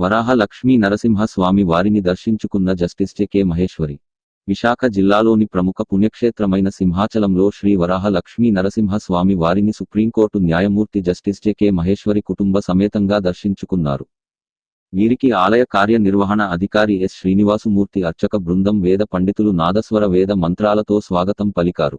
వరాహ లక్ష్మీ నరసింహ స్వామి వారిని దర్శించుకున్న justice J Maheshwari. Visakha జిల్లాలోని ప్రముఖ పుణ్యక్షేత్రమైన సింహాచలంలో శ్రీ వరాహ లక్ష్మీ నరసింహ స్వామి వారిని సుప్రీంకోర్టు న్యాయమూర్తి జస్టిస్ జె మహేశ్వరి కుటుంబ సమేతంగా దర్శించుకున్నారు. వీరికి ఆలయ కార్యనిర్వహణ అధికారి ఎస్ శ్రీనివాసుమూర్తి అర్చక బృందం వేద పండితులు నాదస్వర వేద మంత్రాలతో స్వాగతం పలికారు.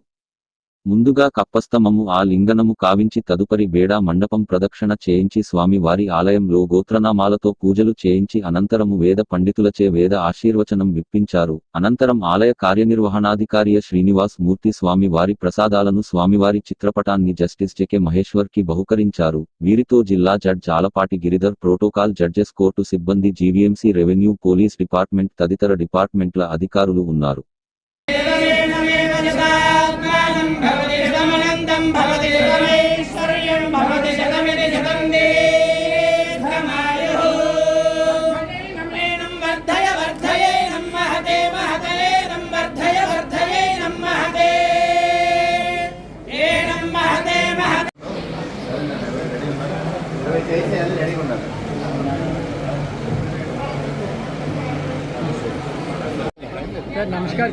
ముందుగా కప్పస్తమము ఆ లింగనము కావించి తదుపరి బేడా మండపం ప్రదక్షిణ చేయించి స్వామి వారి ఆలయంలో గోత్రనామాలతో పూజలు చేయించి అనంతరము వేద పండితులచే వేద ఆశీర్వచనం విప్పించారు. అనంతరం ఆలయ కార్యనిర్వహణాధికారియ శ్రీనివాస్ మూర్తి స్వామివారి ప్రసాదాలను స్వామివారి చిత్రపటాన్ని జస్టిస్ జె మహేశ్వర్కి బహుకరించారు. వీరితో జిల్లా judge Alapati Giridhar protocol judges court సిబ్బంది జీవీఎంసీ రెవెన్యూ పోలీస్ డిపార్ట్మెంట్ తదితర డిపార్ట్మెంట్ల అధికారులు ఉన్నారు. చేసి అన్ని రెడీగా ఉండాలి సార్ నమస్కారం